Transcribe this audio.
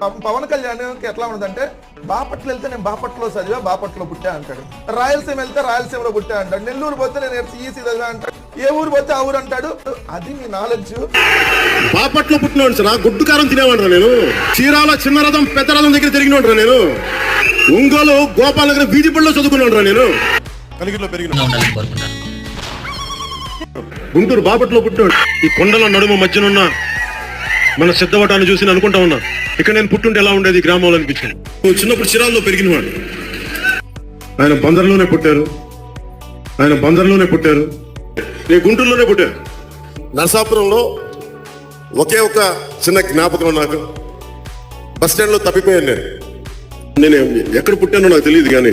పవన్ కళ్యాణ్కి ఎట్లా ఉండదంటే బాపట్ల వెళ్తే నేను బాపట్లో చదివా బాపట్లో పుట్టా అంటాడు. రాయలసీమ వెళ్తే రాయలసీమలో పుట్టా అంటాడు. నెల్లూరు పోతే నేను ఈసీ చదివా అంటాడు. ఏ ఊరు పోతే ఆ ఊరు అంటాడు. అది మీ నాలెడ్జ్. బాపట్లో పుట్టినవాడు సార్ గుడ్డు కారం తినేవాడు నేను. చీరాల చిన్న రథం పెద్ద రథం దగ్గర తిరిగినవాడు నేను. ఒంగోలు గోపాల దగ్గర వీధి పడిలో చదువుకున్నాడు నేను. కలిగిరిలో పెరిగిన గుంటూరు బాపట్లో పుట్టినాడు. ఈ కొండల నడుమ మధ్యనున్న మన సిద్ధవటాన్ని చూసి నేను అనుకుంటా ఉన్నా. ఇక్కడ నేను పుట్టుంటే ఎలా ఉండేది గ్రామంలో అనిపించింది. చిన్నప్పుడు చిరాల్లో పెరిగినవాడు. ఆయన బందర్లోనే పుట్టారు. ఆయన బందర్లోనే పుట్టారు. నేను గుంటూరులోనే పుట్టారు. నరసాపురంలో ఒకే ఒక చిన్న జ్ఞాపకం నాకు. బస్ స్టాండ్లో తప్పిపోయాను నేను. నేను ఎక్కడ పుట్టానో నాకు తెలియదు కానీ